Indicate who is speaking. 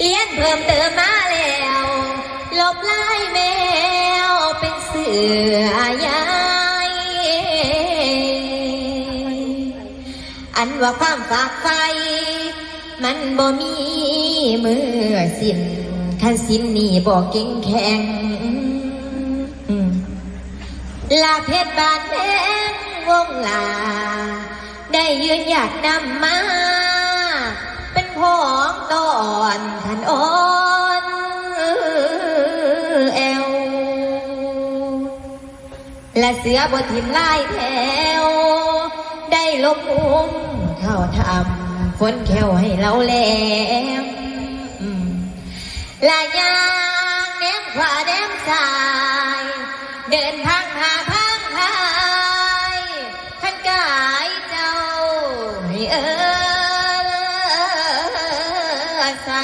Speaker 1: เรียนเพิ่มเติมมาแล้วลบลายแมวเป็นเสือยายอันว่าความฝากไฟ มันบ่มีมือสิ้นคันสิ้นนี่บ่เก่งแข็งลาเพชรบานแดงวงลา ได้ยืนหยัดนำมา อนขันอ่อนแอว และเสือบททิมลายแถว ได้ลบอุ้มเข้าทำฝนแควให้เราแหลมลายางแนมขวาแนมซ้าย เดินทางหาพังทายขันกายเจ้าให้เออใส่